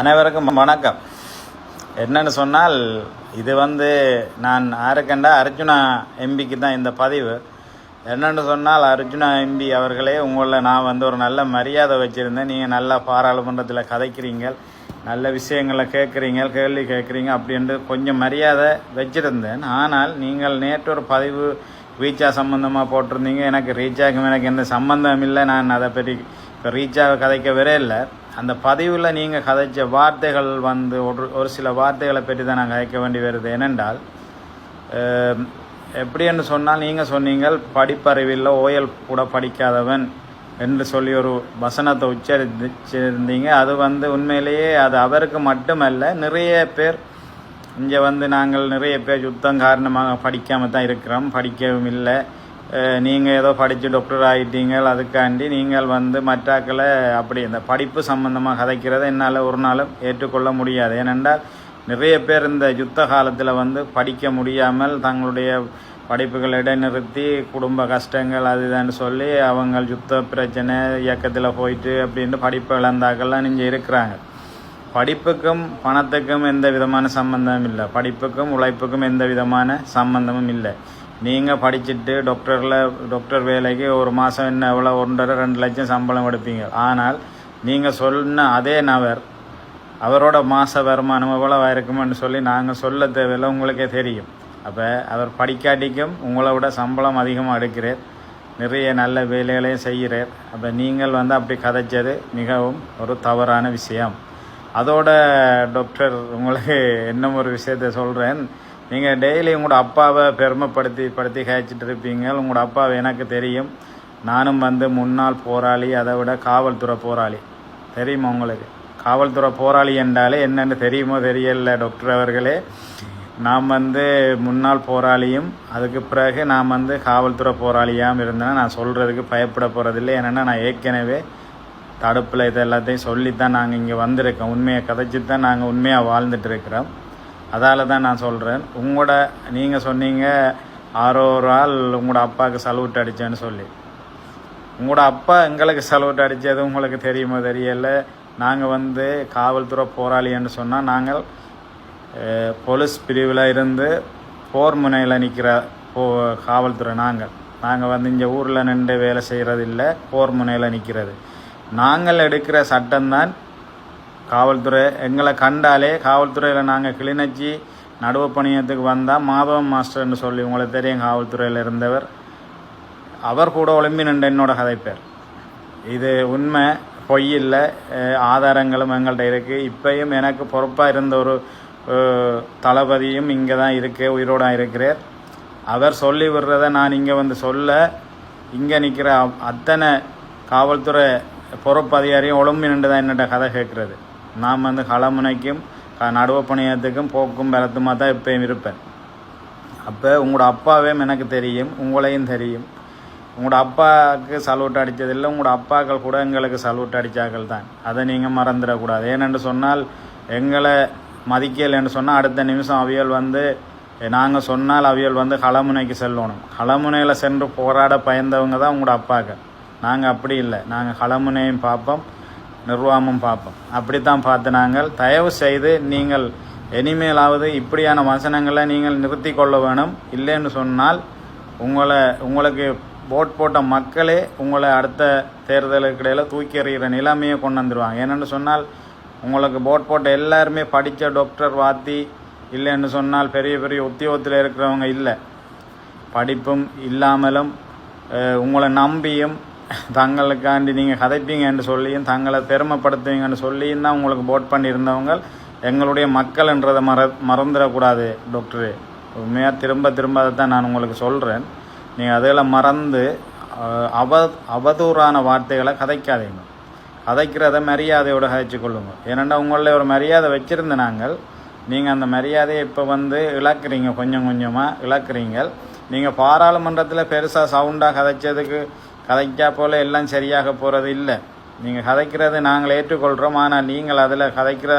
அனைவருக்கும் வணக்கம். என்னன்னு சொன்னால் இது வந்து நான் ஆருக்கண்டா அர்ஜுனா எம்பிக்கு தான் இந்த பதிவு. என்னென்னு சொன்னால் அர்ஜுனா எம்பி அவர்களே உங்களை நான் வந்து ஒரு நல்ல மரியாதை வச்சுருந்தேன். நீங்கள் நல்லா பாராளுமன்றத்தில் கதைக்கிறீங்க நல்ல விஷயங்களை கேட்குறீங்க கேள்வி கேட்குறீங்க அப்படின்ட்டு கொஞ்சம் மரியாதை வச்சுருந்தேன். ஆனால் நீங்கள் நேற்று ஒரு பதிவு ரீச்சா சம்மந்தமாக போட்டிருந்தீங்க. எனக்கு ரீச்சாக்கும் எனக்கு எந்த சம்மந்தம் இல்லை. நான் அதை பற்றி இப்போ ரீச்சாவை கதைக்க வரே இல்லை. அந்த பதிவில் நீங்கள் கதைச்ச வார்த்தைகள் வந்து ஒரு ஒரு சில வார்த்தைகளை பற்றி தான் நான் கதைக்க வேண்டி வருது. ஏனென்றால் எப்படின்னு சொன்னால் நீங்கள் சொன்னீங்கள் படிப்பறிவில் ஓயல் கூட படிக்காதவன் என்று சொல்லி ஒரு வசனத்தை உச்சரிச்சிருந்தீங்க அது வந்து உண்மையிலேயே அது அவருக்கு மட்டுமல்ல நிறைய பேர் இங்கே வந்து நாங்கள் நிறைய பேர் யுத்தம் காரணமாக படிக்காமல் தான் இருக்கிறோம் படிக்கவும் இல்லை. நீங்கள் ஏதோ படித்து டாக்டர் ஆகிட்டீங்க அதுக்காண்டி நீங்கள் வந்து மற்றாக்களை அப்படி இந்த படிப்பு சம்பந்தமாக கதைக்கிறத என்னால் ஒரு நாளும் ஏற்றுக்கொள்ள முடியாது. ஏனென்றால் நிறைய பேர் இந்த யுத்த காலத்தில் வந்து படிக்க முடியாமல் தங்களுடைய படிப்புகள் இடைநிறுத்தி குடும்ப கஷ்டங்கள் அதுதான்னு சொல்லி அவங்க யுத்த பிரச்சனை இயக்கத்தில் போயிட்டு அப்படின்ட்டு படிப்பு இழந்தாக்கள்லாம் நீங்கள் இருக்கிறாங்க. படிப்புக்கும் பணத்துக்கும் எந்த விதமான சம்பந்தமும் இல்லை. படிப்புக்கும் உழைப்புக்கும் எந்த விதமான சம்பந்தமும் இல்லை. நீங்கள் படிச்சுட்டு டாக்டரில் டாக்டர் வேலைக்கு ஒரு மாதம் என்ன எவ்வளோ ஒன்றரை ரெண்டு லட்சம் சம்பளம் எடுப்பீங்க. ஆனால் நீங்கள் சொன்ன அதே நபர் அவரோட மாத வருமானம் எவ்வளோ இருக்குமென்னு சொல்லி நாங்கள் சொல்ல தேவையில்லை உங்களுக்கே தெரியும். அப்போ அவர் படிக்காட்டிக்கும் உங்களை விட சம்பளம் அதிகமாக எடுக்கிறார் நிறைய நல்ல வேலைகளையும் செய்கிறார் அப்போ நீங்கள் வந்து அப்படி கதைச்சது மிகவும் ஒரு தவறான விஷயம். அதோட டாக்டர் உங்களுக்கு இன்னும் ஒரு விஷயத்த சொல்கிறேன் நீங்கள் டெய்லி உங்களோட அப்பாவை பெருமைப்படுத்தி படுத்தி காய்ச்சிட்டு இருப்பீங்க. உங்களோட அப்பாவை எனக்கு தெரியும். நானும் வந்து முன்னாள் போராளி அதை விட காவல்துறை போராளி. தெரியுமா உங்களுக்கு? காவல்துறை போராளி என்றாலே என்னென்னு தெரியுமோ தெரியல டாக்டர் அவர்களே. நாம் வந்து முன்னாள் போராளியும் அதுக்கு பிறகு நான் வந்து காவல்துறை போராளியாகவும் இருந்தேன். நான் சொல்கிறதுக்கு பயப்பட போகிறதில்லை ஏன்னா நான் ஏற்கனவே தடுப்பில் இது எல்லாத்தையும் சொல்லி தான் நாங்கள் இங்கே வந்திருக்கோம். உண்மையை கதைச்சி தான் நாங்கள் உண்மையாக வாழ்ந்துட்டு இருக்கிறோம். அதால தான் நான் சொல்கிறேன் உங்களோட நீங்கள் சொன்னீங்க ஆரோ ஒரு ஆள் உங்களோட அப்பாவுக்கு சல்யூட் அடித்தேன்னு சொல்லி. உங்களோட அப்பா எங்களுக்கு சல்யூட் அடித்தது உங்களுக்கு தெரியுமோ தெரியல. நாங்கள் வந்து காவல்துறை போராளின்னு சொன்னால் நாங்கள் போலீஸ் பிரிவில் இருந்து போர் முனையில் நிற்கிற போ காவல்துறை நாங்கள். நாங்கள் வந்து இங்கே ஊரில் நின்று வேலை செய்கிறது இல்லை போர் முனையில் நிற்கிறது நாங்கள் எடுக்கிற சட்டம்தான் காவல்துறை எங்களை கண்டாலே காவல்துறையில் நாங்கள் கிளிநொச்சி நடுவு பணியத்துக்கு வந்தால் மாதவன் மாஸ்டர்னு சொல்லி உங்களுக்கு தெரியும் காவல்துறையில் இருந்தவர். அவர் கூட ஒளிம்பி நின்ற என்னோட கதைப்பேர். இது உண்மை பொய் இல்லை ஆதாரங்களும் எங்கள்கிட்ட இருக்குது இப்பயும் எனக்கு பொறுப்பாக இருந்த ஒரு தளபதியும் இங்கே தான் இருக்கு உயிரோட இருக்கிறார். அவர் சொல்லி விடுறத நான் இங்கே வந்து சொல்ல இங்கே நிற்கிற அத்தனை காவல்துறை பொறுப்பு அதிகாரியும் ஒழும்பி நின்று தான் என்னட்ட கதை கேட்குறது. நான் வந்து களமுனைக்கும் க- பணியத்துக்கும் போக்கும் பலத்துமாக தான் இப்போயும் இருப்பேன். அப்போ உங்களோட அப்பாவே எனக்கு தெரியும் உங்களையும் தெரியும். உங்களோட அப்பாவுக்கு சல்யூட் அடித்ததில்லை உங்களோட அப்பாக்கள் கூட எங்களுக்கு சல்யூட் அடித்தாக்கள் தான். அதை நீங்கள் மறந்துடக்கூடாது. ஏனென்று சொன்னால் எங்களை மதிக்கலைன்னு சொன்னால் அடுத்த நிமிஷம் அவியல் வந்து நாங்கள் சொன்னால் அவியல் வந்து களமுனைக்கு செல்லணும். களமுனையில் சென்று போராட பயந்தவங்க தான் உங்களோட அப்பாக்கள். நாங்கள் அப்படி இல்லை. நாங்கள் களமுனையும் பார்ப்போம். நிர்வாகமும் பார்ப்போம். அப்படித்தான் பார்த்து நாங்கள் தயவு செய்து நீங்கள் இனிமேலாவது இப்படியான வசனங்களை நீங்கள் நிறுத்தி கொள்ள வேணும். இல்லைன்னு சொன்னால் உங்களை உங்களுக்கு ஓட் போட்ட மக்களே உங்களை அடுத்த தேர்தலுக்கிடையில் தூக்கி எறிகிற நிலைமையை கொண்டு வந்துடுவாங்க என்னென்னு சொன்னால் உங்களுக்கு போட் போட்ட எல்லாருமே படித்த டாக்டர் வாத்தி இல்லைன்னு சொன்னால் பெரிய பெரிய உத்தியோகத்தில் இருக்கிறவங்க இல்லை. படிப்பும் இல்லாமலும் உங்களை நம்பியும் தங்களுக்காண்டி நீங்கள் கதைப்பீங்கன்னு சொல்லியும் தங்களை பெருமைப்படுத்துவீங்கன்னு சொல்லியும் தான் உங்களுக்கு போட் பண்ணியிருந்தவங்க. எங்களுடைய மக்கள்ன்றதை மற மறந்துடக்கூடாது டாக்டரு உண்மையாக திரும்ப திரும்ப அதை தான் நான் உங்களுக்கு சொல்கிறேன் நீங்கள் அதெல்லாம் மறந்து அவ அவதூறான வார்த்தைகளை கதைக்காதீங்க. கதைக்கிறத மரியாதையோடு கதைச்சு கொள்ளுங்க. ஏனெண்டா உங்களில் ஒரு மரியாதை வச்சுருந்த நாங்கள். நீங்கள் அந்த மரியாதையை இப்போ வந்து இழக்கிறீங்க கொஞ்சம் கொஞ்சமாக இழக்கிறீங்க. நீங்கள் பாராளுமன்றத்தில் பெருசாக சவுண்டாக கதைச்சதுக்கு கதைக்கா போல் எல்லாம் சரியாக போகிறது இல்லை. நீங்கள் கதைக்கிறது நாங்கள் ஏற்றுக்கொள்கிறோம் ஆனால் நீங்கள் அதில் கதைக்கிற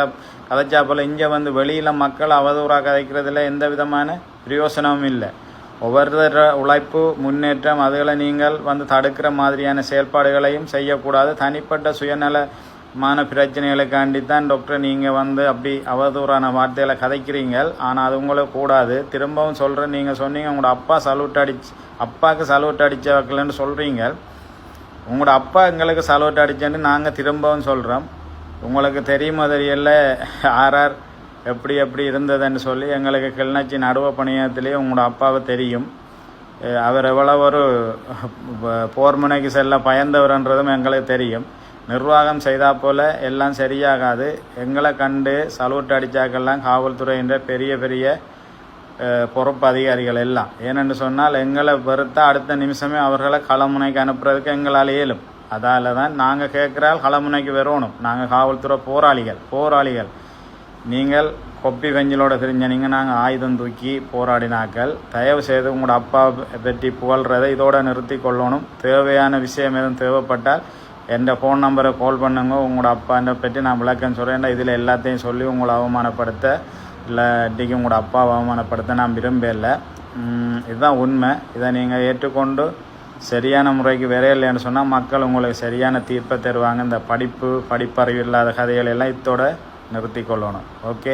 கதைச்சா போல் இங்கே வந்து வெளியில் மக்கள் அவதூறாக கதைக்கிறதுல எந்த விதமான பிரயோசனமும் இல்லை. ஒவ்வொருத்தர உழைப்பு முன்னேற்றம் அதுகளை நீங்கள் வந்து தடுக்கிற மாதிரியான செயல்பாடுகளையும் செய்யக்கூடாது. தனிப்பட்ட சுயநல மான பிரச்சனைகளுக்காண்டி தான் டாக்டர் நீங்கள் வந்து அப்படி அவதூறான வார்த்தையில் கதைக்கிறீங்க ஆனால் அது உங்களுக்கு கூடாது. திரும்பவும் சொல்கிறேன் நீங்கள் சொன்னீங்க உங்களோட அப்பா சல்யூட் அடிச்சு அப்பாவுக்கு சல்யூட் அடிச்ச வைக்கலன்னு சொல்கிறீங்க உங்களோட அப்பா எங்களுக்கு சல்யூட் அடிச்சேன்னு நாங்கள் திரும்பவும் சொல்கிறோம் உங்களுக்கு தெரியுமோ தெரியல? ஆர்ஆர் எப்படி எப்படி இருந்ததுன்னு சொல்லி எங்களுக்கு கிளிநொச்சி நடுவ பணியத்திலேயே உங்களோட அப்பாவை தெரியும். அவர் எவ்வளோ ஒரு போர்முனைக்கு செல்ல பயந்தவர்ன்றதும் எங்களுக்கு தெரியும். நிர்வாகம் செய்தா போல எல்லாம் சரியாகாது. எங்களை கண்டு சலூட் அடித்தாக்கெல்லாம் காவல்துறை என்ற பெரிய பெரிய பொறுப்பு அதிகாரிகள் எல்லாம். ஏனென்று சொன்னால் எங்களை வெறுத்தா அடுத்த நிமிஷமே அவர்களை களமுனைக்கு அனுப்புறதுக்கு எங்களால் இயலும். அதால் தான் நாங்கள் கேட்குறால் களமுனைக்கு வரணும். நாங்கள் காவல்துறை போராளிகள் போராளிகள். நீங்கள் கொப்பி வெஞ்சலோட தெரிஞ்ச நீங்கள் நாங்கள் ஆயுதம் தூக்கி போராடினாக்கள். தயவு செய்து உங்களோட அப்பா பற்றி புகழ்றதை இதோட நிறுத்தி கொள்ளணும். தேவையான விஷயம் எதுவும் தேவைப்பட்டால் என் ஃபோன் நம்பரை கால் பண்ணுங்க. உங்களோட அப்பான்ற பற்றி நான் விளக்கம் சொல்கிறேன் இதில் எல்லாத்தையும் சொல்லி உங்களை அவமானப்படுத்த இல்லை இன்றைக்கி உங்களோட அப்பாவை அவமானப்படுத்த நான் விரும்பலை இதுதான் உண்மை. இதை நீங்கள் ஏற்றுக்கொண்டு சரியான முறைக்கு விரையில்லைன்னு சொன்னால் மக்கள் உங்களுக்கு சரியான தீர்ப்பை தருவாங்க. இந்த படிப்பு படிப்பறிவு இல்லாத கதைகள் எல்லாம் இதோட நிறுத்தி கொள்ளணும். ஓகே?